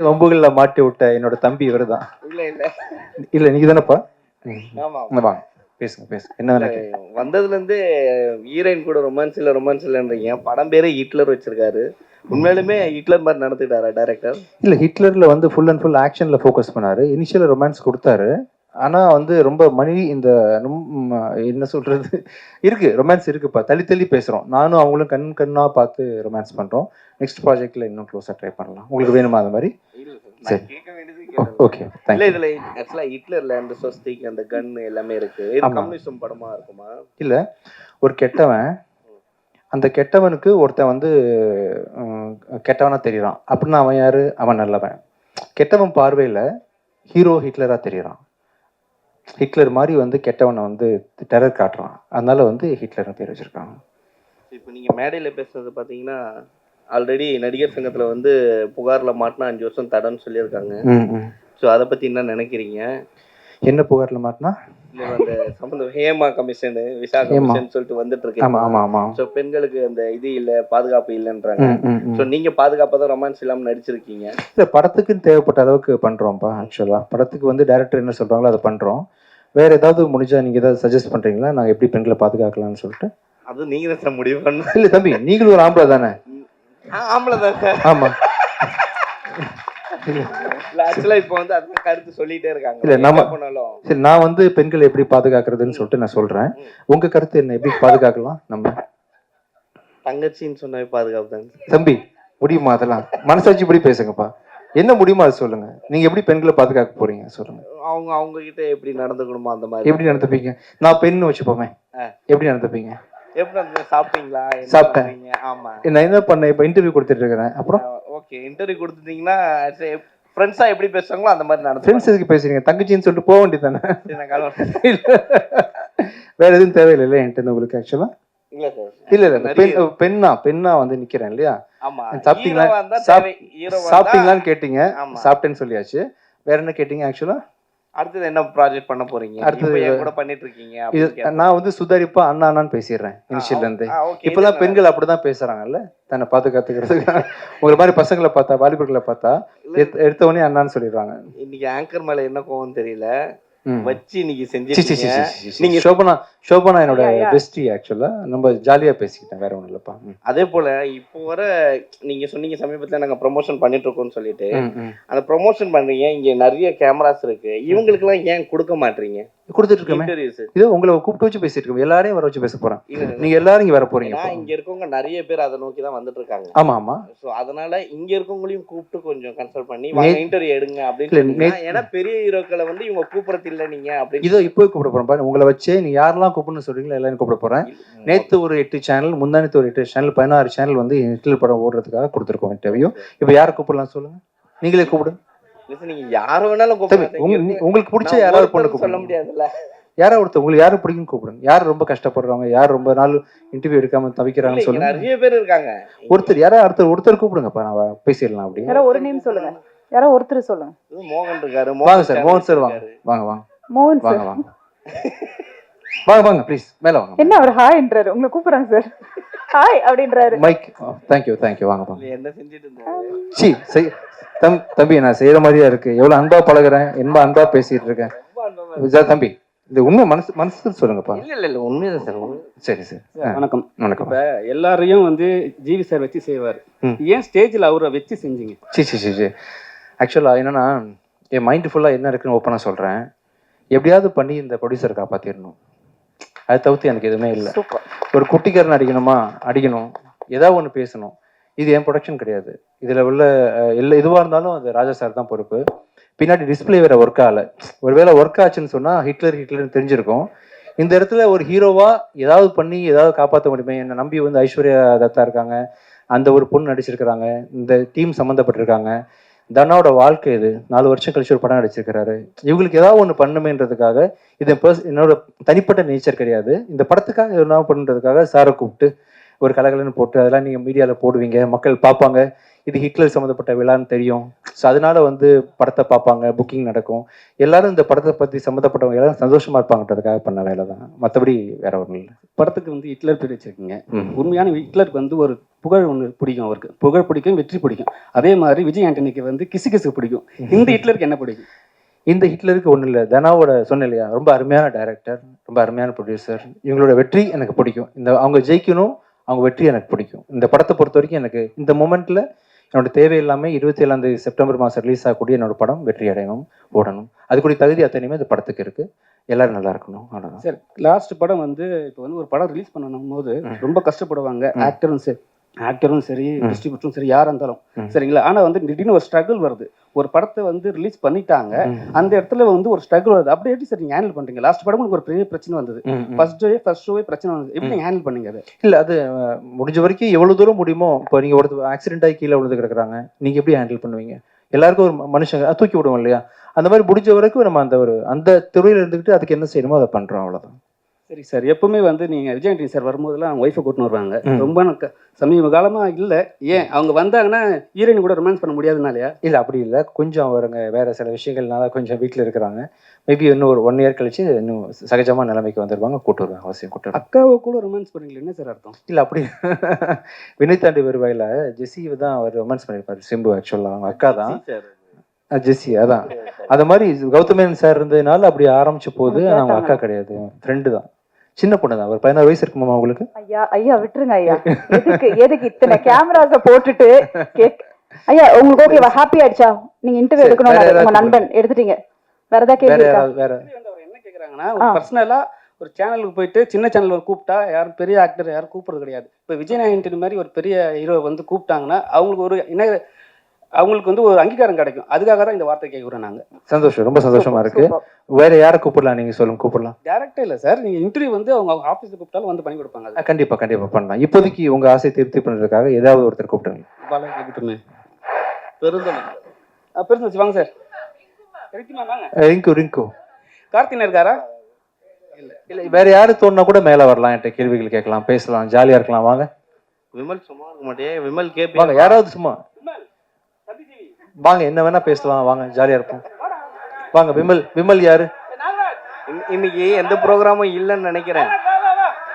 வம்புகள்ல மாட்டி விட்ட என்னோட தம்பி இவர்தான். இல்ல இல்ல. இல்ல நீங்க தானப்பா? ஆமா வாங்க. பேசுங்க பேசுங்க. என்ன. வந்ததுல இருந்து ஹீரோயின் கூட ரொமான்ஸ் இல்ல ரொமான்ஸ் இல்லன்றீங்க படம் பேரே ஹிட்லர் வச்சிருக்காரு. உண்மையிலுமே ஹிட்லர் மாதிரி நடந்துட்டாரா டைரக்டர் இல்ல ஹிட்லர்ல வந்து ஃபுல் அண்ட் ஃபுல் ஆக்ஷன்ல ஃபோக்கஸ் பண்ணாரு. இனிஷியல் ரொமான்ஸ் கொடுத்தாரு. ஆனா வந்து ரொம்ப மணி இந்த என்ன சொல்றது? இருக்கு ரொமான்ஸ் இருக்குப்பா தள்ளி தள்ளி பேசுறோம். நானும் அவங்களும் கண் கண்ணா பார்த்து ரொமான்ஸ் பண்றோம். நெக்ஸ்ட் ப்ராஜெக்ட்ல இன்னும் க்ளோஸா ட்ரை பண்ணலாம். உங்களுக்கு வேணுமா அது மாதிரி? சரி. ஓகே இல்ல இதுல ஆக்சுவலா ஹிட்லர்ல அந்த சொஸ்திக் அந்த கன் எல்லாமே இருக்கு. இது ஆமா. கம்யூனிசம் படமா இருக்குமா? இல்ல ஒரு கெட்டவன் அந்த கெட்டவனுக்கு ஒருத்தன் வந்து உம், கெட்டவனா தெரியறான். அப்படின்னா அவன் யாரு? அவன் நல்லவன். கெட்டவன் பார்வையில ஹீரோ ஹிட்லரா தெரியறான். ஹிட்லர் மாதிரி வந்து கெட்டவனை வந்து டெரர் காட்டுறான். அதனால வந்து ஹிட்லர்னு பேர் வச்சிருக்காங்க. இப்போ நீங்க மேடையில பேசுறது பாத்தீங்கன்னா ஆல்ரெடி நடிகர் சங்கத்துல வந்து புகார்ல மாட்டினா அஞ்சு வருஷம் தடன்னு சொல்லியிருக்காங்க. ஸோ அதை பத்தி என்ன நினைக்கிறீங்க? என்ன புகார்ல மாட்டினா? அந்த சம்பந்தம் ஹேமா கமிஷன் விசா. கமிஷன் சொல்லிட்டு வந்துட்டு இருக்கு ஸோ பெண்களுக்கு அந்த இது இல்ல பாதுகாப்பு இல்லைன்றாங்க. ஸோ நீங்க பாதுகாப்பா தான் ரொமான்ஸ் இல்லாம நடிச்சிருக்கீங்க? இல்ல படத்துக்குன்னு தேவைப்பட்ட அளவுக்கு பண்றோம்ப்பா ஆக்சுவலா படத்துக்கு வந்து டைரக்டர் என்ன சொல்றாங்களோ அதை பண்றோம். வேற ஏதாவது முடிஞ்சா நீங்க ஏதாவது சஜஸ்ட் பண்றீங்களா? நாங்க எப்படி பெண்களை பாதுகாக்கலாம்னு சொல்லிட்டு. அது நீங்க தான் முடிவு பண்ண இல்ல தம்பி நீங்களும் ஒரு ஆம்பளை தானே? ஆம்பளை தான் ஆமா. ஆக்சுவலா இப்போ வந்து அதுதான் கருத்து சொல்லிட்டே இருக்காங்க. இல்ல, நம்ம- சரி நான் வந்து பெண்களை எப்படி பாதுகாக்கிறதுன்னு சொல்லிட்டு நான் சொல்றேன். உங்க கருத்து என்ன? எப்படி பாதுகாக்கலாம் நம்ம? தங்கச்சின்னு சொன்னாவே பாதுகாப்பு தம்பி முடியுமா அதெல்லாம்? மனசாட்சி இப்படி பேசுங்கப்பா. என்ன முடியுமா அது சொல்லுங்க. நீங்க எப்படி பெண்களை பாதுகாக்க போறீங்க? சொல்லுங்க. அவங்க அவங்க கிட்ட எப்படி நடந்துக்கணுமோ அந்த மாதிரி. எப்படி நடந்துப்பீங்க? நான் பெண் வச்சுப்போமே. எப்படி நடந்துப்பீங்க? எப்படி சாப்பிட்டீங்களா? சாப்பிட்டேன். ஆமா. நான் என்ன பண்ணேன்? இப்ப இன்டர்வியூ கொடுத்துட்டு இருக்கிறேன். அப்புறம்? ஓகே இன்டர்வியூ கொடுத்துட்டீங்கன்னா ஃப்ரெண்ட்ஸா எப்படி பேசுறாங்களோ அந்த மாதிரி நடந்து ஃப்ரெண்ட்ஸ் எதுக்கு பேசுறீங்க? தங்கச்சின்னு சொல்லிட்டு போக வேண்டியதானே இல்ல வேற எதுவும் தேவையில்லை என்கிட்ட உங்களுக்கு ஆக்சுவலா இல்ல சார் இல்ல இல்ல. பெண் பெண்ணா பெண்ணா வந்து நிக்கிறேன் இல்லையா? ஆமா. சாப்பிட்டீங்களா? சாப்பிட்டீங்களான்னு கேட்டீங்க. சாப்பிட்டேன்னு சொல்லியாச்சு. வேற என்ன கேட்டீங்க ஆக்சுவலா அடுத்தது என்ன ப்ராஜெக்ட் பண்ண போறீங்க? அடுத்தது- என் கூட பண்ணிட்டு இருக்கீங்க. நான் வந்து சுதாரிப்பா அண்ணா அண்ணான்னு பேசிடுறேன் இனிஷியல்ல இருந்து இப்பதான் பெண்கள் அப்படிதான் பேசுறாங்கல்ல? தன்னை பாதுகாத்துக்கிறதுக்கு ஒரு மாதிரி பசங்களை பார்த்தா வாலிபர்களை பார்த்தா எடுத்த- உடனே அண்ணான்னு சொல்லிடுறாங்க. இன்னைக்கு ஆங்கர் மேல என்ன கோவம் தெரியல. வச்சு இன்னைக்கு சி, சி, சி, செஞ்சிருக்கீங்க. சி, சி. நீங்க சோபனா சோபனா என்னோட. பெஸ்டி ஆக்சுவலா நம்ம ஜாலியா பேசிக்கிட்டேன் வேற ஒண்ணும் இல்லப்பா. அதே போல இப்போ வர நீங்க சொன்னீங்க சமீபத்துல நாங்க ப்ரொமோஷன் பண்ணிட்டு இருக்கோம்னு சொல்லிட்டு. அந்த ப்ரொமோஷன் பண்றீங்க இங்க நிறைய கேமராஸ் இருக்கு. இவங்களுக்கு எல்லாம் ஏன் கொடுக்க மாட்டீங்க கொடுத்துட்டு இருக்கோமே இது உங்களை கூப்பிட்டு வச்சு பேசிட்டு இருக்கோம் எல்லாரையும் வர வச்சு பேச போறேன். நீங்க எல்லாரும் இங்க வர போறீங்க. இங்க இருக்கவங்க நிறைய பேர் அதை நோக்கி தான் வந்துட்டு இருக்காங்க ஆமா ஆமா. சோ அதனால இங்க இருக்கவங்களையும் கூப்பிட்டு கொஞ்சம் கன்சல்ட் பண்ணி வாங்க இன்டர்வியூ எடுங்க அப்படின்னு ஏன்னா பெரிய ஹீரோக்களை வந்து இவங்க கூப்பிடறது இல்ல நீங்க அப்படின்னு இதோ இப்போ கூப்பிட போறேன். பாருங்க உங்களை வச்சு நீங்க யாரெல்லாம் கூப்பிடணும்னு சொல்றீங்களோ? எல்லாரும் கூப்பிட போறேன். நேத்து ஒரு எட்டு சேனல் முந்தானத்து ஒரு எட்டு சேனல் பதினாறு சேனல் வந்து ஹிட்லர் படம் ஓடுறதுக்காக கொடுத்துருக்கோம் இன்டர்வியூ இப்போ யாரை கூப்பிடலாம் சொல்லுங்க? நீங்களே கூப்பிடுங்க நீங்க யார வேணாலும் உங்களுக்கு பிடிச்ச யாராவது பொண்ணு சொல்ல முடியாதுல்ல. யாரா ஒருத்தர் உங்களுக்கு யாரு பிடிக்கும் கூப்பிடுங்க. யார் ரொம்ப கஷ்டப்படுறவங்க யார் ரொம்ப நாள் இன்டர்வியூ எடுக்காம தவிக்கிறாங்கன்னு சொல்லுங்க. நிறைய பேர் இருக்காங்க. ஒருத்தர் யாரா ஒருத்தர் ஒருத்தர் கூப்பிடுங்கப்பா நான் பேசிடலாம் அப்படி யாரோ ஒரு நேம் சொல்லுங்க. யாரோ ஒருத்தர் சொல்லுங்க. மோகன் இருக்காரு வாங்க சார் மோகன் சார் வாங்க. வாங்க வாங்க. மோகன் வாங்க வாங்க. வாங்க வாங்க ப்ளீஸ் மேல வாங்க. என்ன அவர் ஹாய்ன்றாரு உங்களை கூப்பிடுறாங்க சார் ஹாய் அப்படின்றாரு. Mike thank you thank you வாங்க வாங்க. இல்ல, என்ன செஞ்சுட்டு இருந்தாரு? சி செய் தம் தம்பி நான் செய்யற மாதிரியா இருக்கு? எவ்வளவு அன்பா பழகுறேன் என்ன அன்பா பேசிட்டு இருக்கேன். தம்பி இது உண்மை மனசு மனசு சொல்லுங்கப்பா. இல்ல இல்ல இல்ல உண்மைதான் சார். சரி. சரி வணக்கம். வணக்கம். இப்ப எல்லாரையும் வந்து ஜிவி சார் வச்சு செய்வார். ஏன் ஸ்டேஜ்ல அவரை வச்சு செஞ்சீங்க? சி சி சி சி. ஆக்சுவலா என்னன்னா என் மைண்ட் ஃபுல்லா என்ன இருக்குன்னு ஓப்பனா சொல்றேன். எப்படியாவது பண்ணி இந்த ப்ரொடியூசர் காப்பாத்திடணும். அதை தவிர்த்து எனக்கு எதுவுமே இல்லை. ஒரு குட்டிக்காரன் அடிக்கணுமா? அடிக்கணும். ஏதாவது ஒன்று பேசணும். இது என் ப்ரொடக்ஷன் கிடையாது. இதில் உள்ள எல்லா இதுவாக இருந்தாலும் அது ராஜா சார் தான் பொறுப்பு. பின்னாடி டிஸ்ப்ளே வேற ஒர்க் ஆகல. ஒருவேளை ஒர்க் ஆச்சுன்னு சொன்னால் ஹிட்லர் ஹிட்லர்னு தெரிஞ்சிருக்கும். இந்த இடத்துல ஒரு ஹீரோவா ஏதாவது பண்ணி ஏதாவது காப்பாற்ற முடியுமே? என்னை நம்பி வந்து ஐஸ்வர்யா தத்தா இருக்காங்க. அந்த ஒரு பொண்ணு நடிச்சிருக்கிறாங்க. இந்த டீம் சம்மந்தப்பட்டிருக்காங்க தனாவோட வாழ்க்கை இது. நாலு வருஷம் கழிச்சு ஒரு படம் நடிச்சிருக்கிறாரு. இவங்களுக்கு ஏதாவது ஒன்று பண்ணுமேன்றதுக்காக இது பர்ஸ் என்னோட தனிப்பட்ட நேச்சர் கிடையாது. இந்த படத்துக்காக என்ன பண்ணுறதுக்காக சாரை கூப்பிட்டு ஒரு கலகலன்னு போட்டு அதெல்லாம் நீங்கள் மீடியாவில் போடுவீங்க மக்கள் பார்ப்பாங்க. இது ஹிட்லர் சம்மந்தப்பட்ட விழான்னு தெரியும். ஸோ அதனால வந்து படத்தை பார்ப்பாங்க புக்கிங் நடக்கும். எல்லாரும் இந்த படத்தை பற்றி சம்மந்தப்பட்டவங்க எல்லாரும் சந்தோஷமா இருப்பாங்கன்றதுக்காக பண்ண வேலை தான். மற்றபடி வேற ஒன்றும் இல்லை. படத்துக்கு வந்து ஹிட்லர் பேர் வச்சிருக்கீங்க. உண்மையான ஹிட்லருக்கு வந்து ஒரு புகழ் ஒன்று பிடிக்கும் அவருக்கு. புகழ் பிடிக்கும் வெற்றி பிடிக்கும். அதே மாதிரி விஜய் ஆண்டனிக்கு வந்து கிசு கிசு பிடிக்கும். இந்த ஹிட்லருக்கு என்ன பிடிக்கும்? இந்த ஹிட்லருக்கு ஒன்றும் இல்லை. தனாவோட சொன்னேன் இல்லையா? ரொம்ப அருமையான டைரக்டர் ரொம்ப அருமையான ப்ரொடியூசர் இவங்களோட வெற்றி எனக்கு பிடிக்கும். இந்த அவங்க ஜெயிக்கணும் அவங்க வெற்றி எனக்கு பிடிக்கும். இந்த படத்தை பொறுத்த வரைக்கும் எனக்கு இந்த மூமெண்ட்ல என்னோட தேவை எல்லாமே இருபத்தி ஏழாம் தேதி செப்டம்பர் மாதம் ரிலீஸ் ஆகக்கூடிய என்னோட படம் வெற்றி அடையணும் ஓடணும். அதுக்குரிய தகுதி அத்தனையுமே இந்த படத்துக்கு இருக்கு. எல்லாரும் நல்லா இருக்கணும். அவ்வளோதான் சரி லாஸ்ட் படம் வந்து இப்போ வந்து ஒரு படம் ரிலீஸ் பண்ணணும் போது. ரொம்ப கஷ்டப்படுவாங்க. ஆக்டரும் சரி ஆக்டரும் சரி. டிஸ்ட்ரிபியூட்டரும் சரி யாரா இருந்தாலும். சரிங்களா? ஆனா வந்து திடீர்னு ஒரு ஸ்ட்ரகிள் வருது. ஒரு படத்தை வந்து ரிலீஸ் பண்ணிட்டாங்க. அந்த இடத்துல வந்து ஒரு ஸ்ட்ரகிள் வருது. அப்படி எப்படி சார் ஹேண்டில் பண்றீங்க? லாஸ்ட் படம் உங்களுக்கு ஒரு பெரிய பிரச்சனை வந்தது. ஃபர்ஸ்ட் டே ஃபர்ஸ்ட் ஷோவே பிரச்சனை வந்தது. எப்படி ஹேண்டில் பண்ணீங்க அதை? இல்ல அது முடிஞ்ச வரைக்கும் எவ்வளவு தூரம் முடியுமோ இப்போ நீங்க ஒருத்தர் ஆக்சிடென்ட் ஆகி கீழே விழுந்து கிடக்குறாங்க. நீங்க எப்படி ஹேண்டில் பண்ணுவீங்க? எல்லாருக்கும் ஒரு மனுஷங்க தூக்கி விடுவோம் இல்லையா? அந்த மாதிரி முடிஞ்ச வரைக்கும் நம்ம அந்த ஒரு அந்த துறையில இருந்துகிட்டு அதுக்கு என்ன செய்யணுமோ அதை பண்றோம் அவ்வளவுதான். சரி சார் எப்பவுமே வந்து நீங்க விஜய் ஆண்டனி சார் வரும்போதெல்லாம் அவங்க ஒய்ஃபை கூட்டின்னு வருவாங்க. ரொம்ப சமீப காலமா இல்ல. ஏன்? அவங்க வந்தாங்கன்னா ஹீரோயின் கூட ரொமான்ஸ் பண்ண முடியாதுனாலயா? இல்ல அப்படி இல்ல. கொஞ்சம் அவருங்க வேற சில விஷயங்கள்னால கொஞ்சம் வீட்ல இருக்கிறாங்க. மேபி இன்னும் ஒரு ஒன் இயர் கழிச்சு இன்னும் சகஜமா நிலைமைக்கு வந்துருவாங்க. கூட்டு வருவாங்க அவசியம் கூட்டு அக்காவை கூட ரொமான்ஸ் பண்ணீங்களா என்ன சார் அர்த்தம்? இல்ல அப்படி வினய் தாண்டி வருவாயில ஜெஸ்ஸி தான் அவர் ரொமான்ஸ் பண்ணிருப்பாரு சிம்பு ஆக்சுவலா அவங்க அக்கா தான். ஜெஸ்ஸி அதான். அந்த மாதிரி கௌதமேன் சார் இருந்ததுனால அப்படி ஆரம்பிச்ச போது அவங்க அக்கா கிடையாது. ஃப்ரெண்டு தான். சின்ன பொண்ணு தான் ஒரு பதினாறு வயசு இருக்குமாமா உங்களுக்கு? ஐயா ஐயா விட்டுருங்க ஐயா. எதுக்கு எதுக்கு இத்தனை கேமராஸ போட்டுட்டு கேக் ஐயா உங்களுக்கு ஓகேவா ஹாப்பி ஆயிடுச்சா? நீங்க இன்டர்வியூ எடுக்கணும் உங்க நண்பன் எடுத்துட்டீங்க. வேற ஏதாவது வேற கேள்வி வேற. என்ன கேக்குறாங்கன்னா. பர்சனலா ஒரு சேனலுக்கு போயிட்டு சின்ன சேனல் கூப்பிட்டா யாரும் பெரிய ஆக்டர் யாரும் கூப்பிடுறது கிடையாது. இப்போ விஜய் நாயன்டி மாதிரி ஒரு பெரிய ஹீரோ வந்து கூப்பிட்டாங்கன்னா அவங்களுக்கு ஒரு என்ன அவங்களுக்கு வந்து ஒரு அங்கீகாரம் கிடைக்கும். அதுக்காக தான் இந்த வார்த்தை கேட்குறோம் நாங்க. சந்தோஷம். ரொம்ப சந்தோஷமா இருக்கு. வேற யாரை கூப்பிடலாம் நீங்க சொல்லுங்க கூப்பிடலாம். டேரக்டே இல்லை சார் நீங்க இன்டர்வியூ வந்து அவங்க ஆஃபீஸுக்கு கூப்பிட்டாலும் வந்து பண்ணி கொடுப்பாங்க. கண்டிப்பா கண்டிப்பா பண்ணலாம். இப்போதைக்கு உங்க ஆசை திருப்தி பண்றதுக்காக ஏதாவது ஒருத்தர் கூப்பிட்டுருங்க பாலாஜி கூப்பிட்டுமே பெருந்தம் பெருசு வச்சு வாங்க சார் கிடைக்குமா வாங்க. அஹ் ரிங்கு ரிங்கு. கார்த்தினா இருக்காரா? இல்ல வேற யாரு தோணுனா கூட மேல வரலாம். என்கிட்ட கேள்விகள் கேட்கலாம் பேசலாம் ஜாலியா இருக்கலாம். வாங்க. விமல் சும்மா இருக்க மாட்டே விமல் கேபி வாங்க யாராவது சும்மா. வாங்க என்ன வேணா பேசலாம் வாங்க ஜாலியா இருப்போம். வாங்க விமல் விமல் யாரு? இன்ன- இன்னைக்கு எந்த ப்ரோக்ராமும் இல்லைன்னு நினைக்கிறேன்.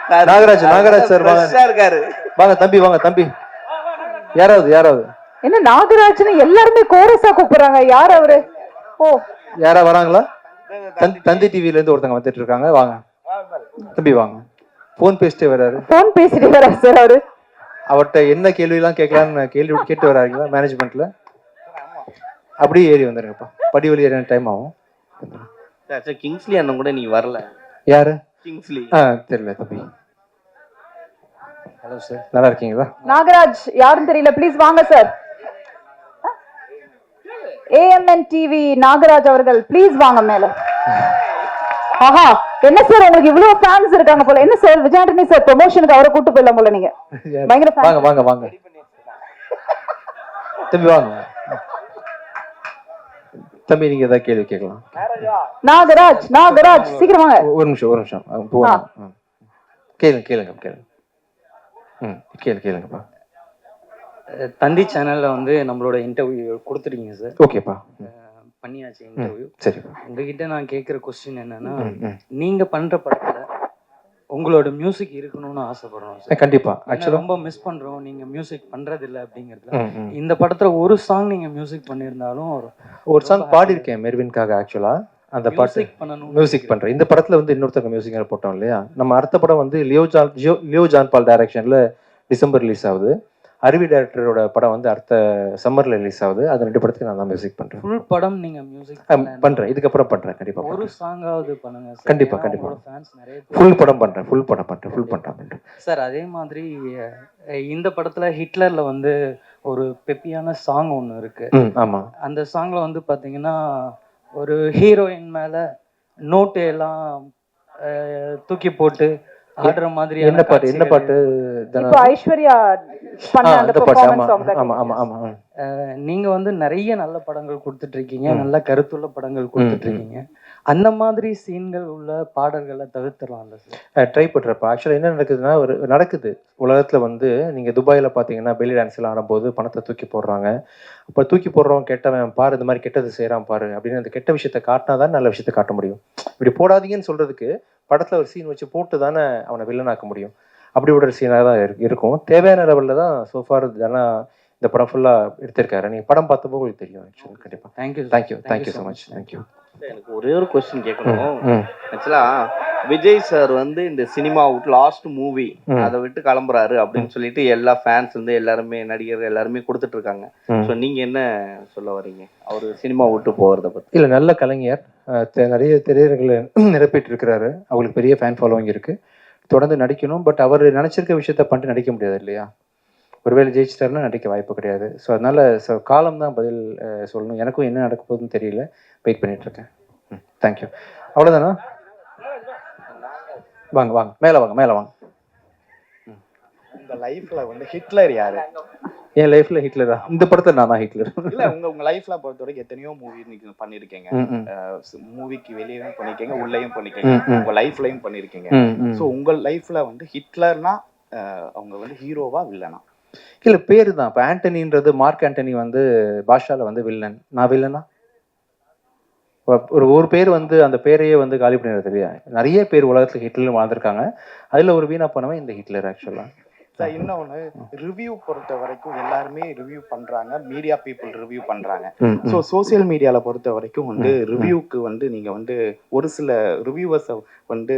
நாகராஜ், நாகராஜ் sir வாங்க. இருக்காரு. வாங்க தம்பி வாங்க தம்பி. யாராவது யாராவது? என்ன நாகராஜ்னு எல்லாருமே கோரஸா கூப்பிடுறாங்க. யார் அவரு? ஓ. யாரா வராங்களா? தந்தி தந்தி டிவில இருந்து ஒருத்தங்க வந்துட்டு இருக்காங்க வாங்க. தம்பி வாங்க. போன் பேசிட்டே வராரு. போன் பேசிட்டு வரா சார் அவரு. அவர்கிட்ட என்ன கேள்வி எல்லாம் கேட்கலாம்னு கேள்வி கேட்டு வராங்களா மேனேஜ்மெண்ட்ல அப்படியே ஏறி வந்துருங்கப்பா. படி வழி ஏறின டைம் ஆகும். சார், சார், கிங்ஸ்லி அண்ணன் கூட நீ வரல. யாரு? கிங்ஸ்லி ஆ தெரியல தம்பி. ஹலோ சார் நல்லா இருக்கீங்களா? நாகராஜ் யாருன்னு தெரியல. ப்ளீஸ் வாங்க சார் ஏஎம்என் டிவி நாகராஜ் அவர்கள் ப்ளீஸ் வாங்க மேல. ஆஹா என்ன சார் உங்களுக்கு இவ்வளவு ஃபேன்ஸ் இருக்காங்க போல. என்ன சார் விஜயாண்டனி சார் ப்ரொமோஷனுக்கு அவரை கூட்டு போயிடலாம் போல நீங்க. பயங்கர. வாங்க வாங்க வாங்க. தம்பி வாங்க. தம்பி நீங்க ஏதாவது கேள்வி கேட்கலாம்? நாகராஜ் நாகராஜ் சீக்கிரம் வாங்க. ஒரு நிமிஷம் ஒரு நிமிஷம். அஹ் போகணும் ம். கேளுங்க கேளுங்க கேளுங்க. ம் கேளு கேளுங்கப்பா. தந்தி சேனல்ல வந்து நம்மளோட இன்டர்வியூ கொடுத்துட்டீங்க சார் ஓகேப்பா. பண்ணியாச்சு இன்டர்வியூ சரிப்பா. உங்ககிட்ட நான் கேட்குற கொஸ்டின் என்னன்னா. நீங்க பண்ற படத்துல உங்களோட மியூசிக் இருக்கணும்னு ஆசைப்படுறோம் கண்டிப்பா. ஆக்சுவலா ரொம்ப மிஸ் பண்றோம் நீங்க மியூசிக் பண்றது இல்ல அப்படிங்கறதுல இந்த படத்துல ஒரு சாங் நீங்க மியூசிக் பண்ணியிருந்தாலும் ஒரு சாங் பாடியிருக்கேன் மெர்வின்காக ஆக்சுவலா அந்த பாட்டு மியூசிக் பண்றேன். இந்த படத்துல வந்து இன்னொருத்தங்க மியூசிக் போட்டோம் இல்லையா? நம்ம அடுத்த படம் வந்து லியோ ஜான் ஜியோ லியோ ஜான் பால் டைரக்ஷன்ல டிசம்பர் ரிலீஸ் ஆகுது. அருவி டைரக்டரோட படம் வந்து அடுத்த சம்மர்ல ரிலீஸ் ஆகுது. அது ரெண்டு படத்துக்கு நான் தான் மியூசிக் பண்றேன். ஃபுல் படம் நீங்க மியூசிக் அஹ் பண்றேன். இதுக்கப்புறம் பண்றேன். கண்டிப்பா ஒரு சாங்காவது பண்ணுங்க சார் கண்டிப்பா, ஏன்னா கண்டிப்பா. உங்களோட ஃபேன்ஸ் நிறைய பேர் ஃபுல் படம் பண்றேன். ஃபுல் படம் பண்றேன். ஃபுல் படம் பண்றேன் சார் அதே மாதிரி இந்த படத்துல ஹிட்லர்ல வந்து ஒரு பெப்பியான சாங் ஒன்று இருக்கு. ம் ஆமா. அந்த சாங்ல வந்து பாத்தீங்கன்னா ஒரு ஹீரோயின் மேல நோட்டு எல்லாம் தூக்கி போட்டு ஆடுற மாதிரி என்ன பாட்டு? என்ன பாட்டு? ஐஸ்வர்யா பண்ண ஆ, அந்த அந்த பாட்டு. ஆமா. பெர்ஃபார்மன்ஸ் ஆமா ஆமா ஆமா. ம். நீங்க வந்து நிறைய நல்ல படங்கள் கொடுத்துட்டு இருக்கீங்க நல்ல கருத்துள்ள படங்கள் கொடுத்துட்டு இருக்கீங்க அந்த மாதிரி சீன்கள் உள்ள பாடல்களை தவிர்த்துடலாம்ல ட்ரை பண்ணுறப்ப ஆக்சுவலாக என்ன நடக்குதுன்னா ஒரு நடக்குது. உலகத்தில் வந்து நீங்கள் துபாயில் பார்த்தீங்கன்னா பெல்லி டான்ஸ் எல்லாம் ஆடும்போது பணத்தை தூக்கி போடுறாங்க. அப்போ தூக்கி போடுறவன் கெட்டவன் பாரு இந்த மாதிரி கெட்டது செய்கிறான் பாரு அப்படின்னு அந்த கெட்ட விஷயத்தை காட்டினா தான் நல்ல விஷயத்தை காட்ட முடியும். இப்படி போடாதீங்கன்னு சொல்கிறதுக்கு படத்தில் ஒரு சீன் வச்சு போட்டு தானே அவனை வில்லனாக்க முடியும். அப்படி ஒரு சீனாக தான் இருக்கு- இருக்கும். தேவையான லெவலில் தான் சோஃபார் தனா இந்த படம் ஃபுல்லாக எடுத்திருக்காரு. நீங்கள் படம் பார்த்தப்போ உங்களுக்கு தெரியும் ஆக்சுவலி கண்டிப்பாக thank you thank you thank you so much thank you எனக்கு ஒரே ஒரு கொஸ்டின் கேட்கணும். ம். ஆக்சுவலா விஜய் சார் வந்து இந்த சினிமா விட்டு லாஸ்ட் மூவி. அதை விட்டு கிளம்புறாரு அப்படின்னு சொல்லிட்டு எல்லா ஃபேன்ஸ் வந்து எல்லாருமே நடிகர் எல்லாருமே கொடுத்துட்டு இருக்காங்க. ஸோ நீங்க என்ன சொல்ல வர்றீங்க? அவர் சினிமா விட்டு போகிறத பத்தி. இல்லை நல்ல கலைஞர். நிறைய திரையரங்களை நிரப்பிட்டு இருக்கிறாரு அவங்களுக்கு பெரிய ஃபேன் ஃபாலோவிங் இருக்கு. தொடர்ந்து நடிக்கணும் பட் அவர் நினைச்சிருக்க விஷயத்த பண்ணிட்டு நடிக்க முடியாது இல்லையா? ஒருவேளை ஜெயிச்சிட்டாருன்னா நடிக்க வாய்ப்பு கிடையாது. ஸோ அதனால ஸோ காலம் தான் பதில் சொல்லணும். எனக்கும் என்ன நடக்க போகுதுன்னு தெரியல. வெயிட் பண்ணிட்டு இருக்கேன் தேங்க்யூ அவ்வளோதானா வாங்க வாங்க. மேலே வாங்க மேலே வாங்க. உங்க லைஃப்ல வந்து ஹிட்லர் யாரு? என் லைஃப்ல ஹிட்லரா இந்த படத்தை நான் தான் ஹிட்லர். இல்ல உங்க உங்க லைஃப்ல பொறுத்த வரைக்கும் எத்தனையோ மூவி நீங்க பண்ணிருக்கீங்க. மூவிக்கு வெளியவும் பண்ணிருக்கீங்க உள்ளேயும் பண்ணிருக்கீங்க. உங்க லைஃப்லயும் பண்ணிருக்கீங்க. சோ உங்க லைஃப்ல வந்து ஹிட்லர்னா அவங்க வந்து ஹீரோவா வில்லனா இல்ல பேரு தான். இப்போ ஆண்டனின்றது மார்க் ஆண்டனி வந்து பாஷால வந்து வில்லன் நான் வில்லனா ஒரு ஒரு பேர் வந்து அந்த பேரையே வந்து காலி பண்ணிடுறது இல்லையா? நிறைய பேர் உலகத்துல ஹிட்லர் வாழ்ந்திருக்காங்க. அதுல ஒரு வீணா போனவன் இந்த ஹிட்லர் ஆக்சுவலாக சார் இன்னொன்னு ரிவ்யூ பொறுத்த வரைக்கும் எல்லாருமே ரிவ்யூ பண்றாங்க. மீடியா பீப்புள் ரிவ்யூ பண்றாங்க. ஸோ சோசியல் மீடியால பொறுத்த வரைக்கும் வந்து ரிவ்யூக்கு வந்து நீங்க வந்து ஒரு சில ரிவ்யூவர்ஸை வந்து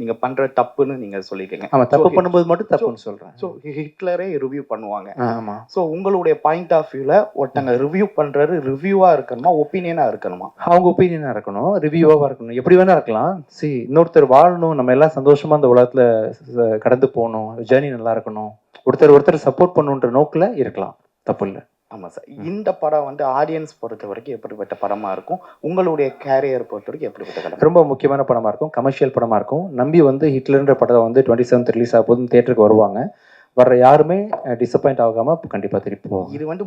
நீங்க பண்ற தப்புன்னு நீங்க சொல்லிக்கீங்க. ஆமா தப்பு பண்ணும்போது மட்டும் தப்புன்னு சொல்றேன். ஸோ ஹிட்லரே ரிவ்யூ பண்ணுவாங்க. ஆமா. ஸோ உங்களுடைய பாயிண்ட் ஆஃப் வியூல ஒருத்தங்க ரிவ்யூ பண்றாரு ரிவ்யூவா இருக்கணுமா ஒப்பீனியனா இருக்கணுமா? அவங்க ஒப்பீனியனா இருக்கணும் ரிவ்யூவாக இருக்கணும். எப்படி வேணா இருக்கலாம். சி இன்னொருத்தர் வாழணும் நம்ம எல்லாம் சந்தோஷமா அந்த உலகத்துல கடந்து போகணும். ஜேர்னி நல்லா இருக்கணும். ஒருத்தர் ஒருத்தர் சப்போர்ட் பண்ணுன்ற நோக்குல இருக்கலாம். தப்பு இல்லை. ஆமா சார் இந்த படம் வந்து ஆடியன்ஸ் பொறுத்த வரைக்கும் எப்படிப்பட்ட படமா இருக்கும்? உங்களுடைய கேரியர் பொறுத்த வரைக்கும் எப்படிப்பட்ட படம் ரொம்ப முக்கியமான படமா இருக்கும். கமர்ஷியல் படமா இருக்கும். நம்பி வந்து ஹிட்லர்ன்ற படம் வந்து டுவெண்ட்டி செவன்த் ரிலீஸ் ஆக போதும் தேட்டருக்கு வருவாங்க. வர்ற யாருமே டிசப்பாயிண்ட் ஆகாம கண்டிப்பா திருப்பி இது வந்து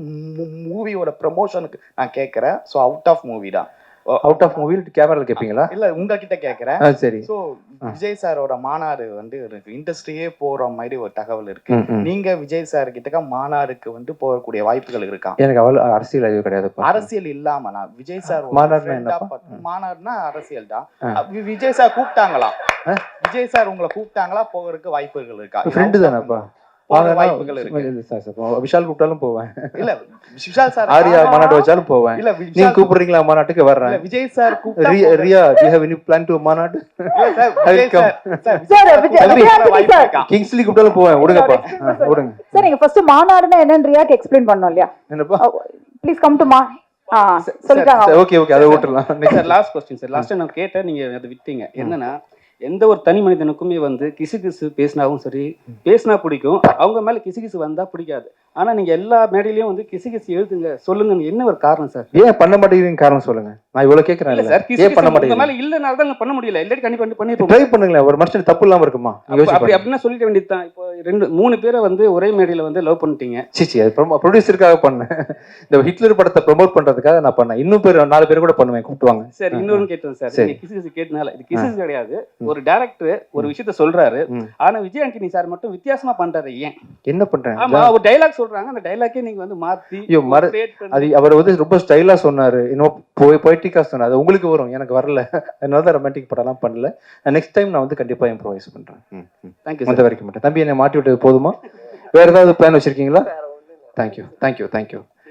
மூவியோட ப்ரமோஷனுக்கு நான் கேட்கறேன். ஸோ அவுட் ஆஃப் மூவி தான். அவுட் ஆஃப் மூவி கேமரால கேட்பீங்களா இல்ல உங்ககிட்ட கேட்கறேன் ஆ சரி. ஸோ விஜய் சாரோட மாநாடு வந்து இண்டஸ்ட்ரியே போற மாதிரி ஒரு தகவல் இருக்கு. நீங்க விஜய் சார் கிட்ட மாநாடுக்கு வந்து போகக்கூடிய வாய்ப்புகள் இருக்கா? எனக்கு அவள் அரசியல் அறிவு கிடையாதுப்பா அரசியல் இல்லாம நான் விஜய் சார் என்னப்பா? மாநாடுனா அரசியல் தான். விஜய் சார் கூப்பிட்டாங்களாம் ஆ? விஜய் சார் உங்களை கூப்பிட்டாங்களா? போகிறதுக்கு வாய்ப்புகள் இருக்கா? ஃப்ரெண்டு தானேப்பா? வாய்ப்புகள் இருக்கு. விஷால் கூப்பிட்டாலும் போவேன். இல்ல விஷால் சார் ஆரியா மாநாடு வச்சாலும் போவேன். இல்ல நீங்க விஷால் கூப்பிடுறீங்களா மாநாட்டுக்கு வர்றேன். இல்ல, Vijay sir Riya to have any plan to? Kingsley கூப்பிட்டாலும் போவேன். விடுங்கப்பா. விடுங்க. சார் நீங்க ஃபர்ஸ்ட் மாநாடுனா என்னன்னு ரியாக்கு எக்ஸ்பிளைன் பண்ணோம் இல்லையா? என்னப்பா? ப்ளீஸ் கம் டு மா. ஆ சொல்லிட்டாங்க. ஓகே ஓகே அதை விட்டுறலாம். Sir last question sir last நான் கேட்டேன் நீங்க அதை விட்டீங்க. என்னன்னா எந்த ஒரு தனி மனிதனுக்குமே வந்து கிசு கிசு பேசினாவும் சரி பேசினா பிடிக்கும். அவங்க மேல கிசு கிசு வந்தா பிடிக்காது. ஆனா நீங்க எல்லா மேடையிலயும் வந்து கிசு கிசு எழுதுங்க சொல்லுங்க என்ன ஒரு காரணம் சார்? ஏன் பண்ண மாட்டேங்கிறீங்க காரணம் சொல்லுங்க. நான் இவ்வளவு கேட்கறேன் சார் ஏன் பண்ண மாட்டேங்கிறீங்க? மேல இல்லனால தான் பண்ண முடியல. இல்லாட்டி கண்டிப்பா பண்ணி பண்ணிருப்போம் ட்ரை பண்ணுங்களேன். ஒரு மனுஷன் தப்பு இல்லாம இருக்குமா? அப்படி. அப்படின்னா சொல்லிக்க வேண்டியது தான் இப்போ ரெண்டு மூணு பேரை வந்து ஒரே மேடையில வந்து லவ் பண்ணிட்டீங்க. சீ சீ அது ப்ரொடியூசருக்காக பண்ணேன். இந்த ஹிட்லர் படத்தை ப்ரோமோட் பண்றதுக்காக நான் பண்ணேன். இன்னும் பேர் நாலு பேர் கூட பண்ணுவேன். கூப்பிட்டுவாங்க சரி இன்னொன்னு கேட்டேன் சார். கிசு கிசு கேட்டனால. இது கிசு கிடையாது. ஒரு டேரக்டர் ஒரு விஷயத்த சொல்றாரு. ஆனா விஜய் ஆண்டனி சார் மட்டும் வித்தியாசமா பண்றாரு ஏன்? என்ன பண்றேன்? ஆமா ஒரு டைலாக் சொல்றாங்க அந்த டைலாக்கே நீங்க வந்து மாத்தி ஐயோ, மறு- அது அவர் வந்து ரொம்ப ஸ்டைலா சொன்னாரு. இன்னும் போய் பொய்டிக்கா சொன்னாரு. அது உங்களுக்கு வரும். எனக்கு வரல. அதனால தான் ரொமான்டிக் படம்லாம் பண்ணல. நெக்ஸ்ட் டைம் நான் வந்து கண்டிப்பா இம்ப்ரோவைஸ் பண்றேன். sir. அந்த வரைக்கும் மட்டும். தம்பி என்னை மாட்டி விட்டது போதுமா? வேற ஏதாவது பிளான் வச்சிருக்கீங்களா? Thank you thank you thank you